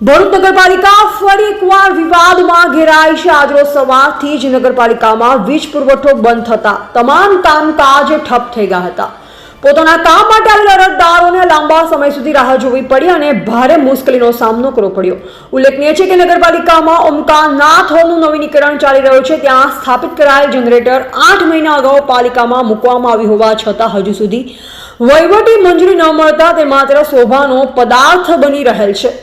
ભરૂચ નગરપાલિકા ફરી એકવાર વિવાદમાં ઘેરાઈ છે. આજરો સવારથી જ નગરપાલિકામાં વીજ પુરવઠો બંધ થતા તમામ કામકાજ ઠપ થઈ ગયા હતા. પોતાના કામ માટે આવેલા અરજદારોને લાંબા સમય સુધી રાહ જોવી પડી અને ભારે મુશ્કેલીનો સામનો કરવો પડ્યો. ઉલ્લેખનીય છે કે નગરપાલિકામાં ઓમકાનાથ હોલનું નવીનીકરણ ચાલી રહ્યું છે. ત્યાં સ્થાપિત કરાયેલ જનરેટર આઠ મહિના અગાઉ પાલિકામાં મૂકવામાં આવ્યું હોવા છતાં હજુ સુધી વહીવટી મંજૂરી ન મળતા તે માત્ર શોભાનો પદાર્થ બની રહેલ છે.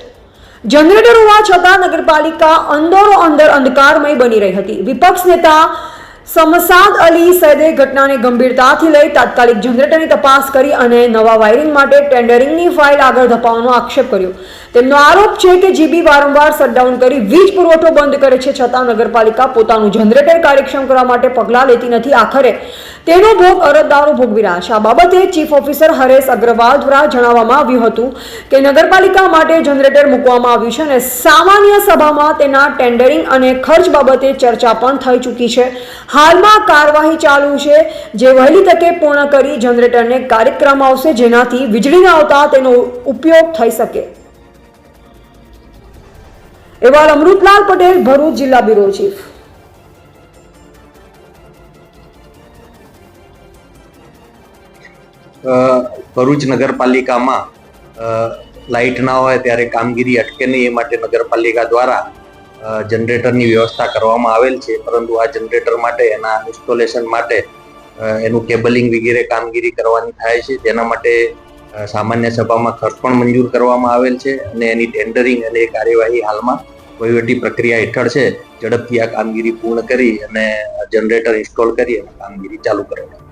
જનરેટર હોવા છતાં નગરપાલિકા અંદરો અંદર અંધકારમય બની રહી હતી. વિપક્ષ નેતા સમસાદ અલી સૈદે ઘટનાને ગંભીરતાથી લઈ તાત્કાલિક જનરેટરની તપાસ કરી અને નવા વાયરિંગ માટે ટેન્ડરિંગની ફાઇલ આગળ ધપાવવાનો આક્ષેપ કર્યો. તેમનો આરોપ છે કે જીબી વારંવાર શટડાઉન કરી વીજ પુરવઠો બંધ કરે છે છતાં નગરપાલિકા પોતાનું જનરેટર કાર્યક્ષમ કરવા માટે પગલાં લેતી નથી. આખરે તેનો ભોગ અરજદારો ભોગવી રહ્યા છે. આ બાબતે ચીફ ઓફિસર હરેશ અગ્રવાલ દ્વારા જણાવવામાં આવ્યું હતું કે નગરપાલિકા માટે જનરેટર મૂકવામાં આવ્યું છે અને સામાન્ય સભામાં તેના ટેન્ડરિંગ અને ખર્ચ બાબતે ચર્ચા પણ થઈ ચૂકી છે. હાલમાં કાર્યવાહી ચાલુ છે. જે વહેલી તકે પૂર્ણ કરી જનરેટરને કાર્યક્રમ આવશે, જેનાથી વીજળી આવતા તેનો ઉપયોગ થઈ શકે. એવા અમૃતલાલ પટેલ, ભરૂચ જિલ્લા બ્યુરો ચીફ. ભરૂચ નગરપાલિકામાં લાઇટ ના હોય ત્યારે કામગીરી અટકે નહીં, એ માટે નગરપાલિકા દ્વારા જનરેટરની વ્યવસ્થા કરવામાં આવેલ છે. પરંતુ આ જનરેટર માટે, એના ઇન્સ્ટોલેશન માટે એનું કેબલિંગ વગેરે કામગીરી કરવાની થાય છે. તેના માટે સામાન્ય સભામાં ખર્ચ પણ મંજૂર કરવામાં આવેલ છે અને એની ટેન્ડરિંગ અને કાર્યવાહી હાલમાં વહીવટી પ્રક્રિયા હેઠળ છે. ઝડપથી આ કામગીરી પૂર્ણ કરી અને જનરેટર ઇન્સ્ટોલ કરી અને કામગીરી ચાલુ કરવાની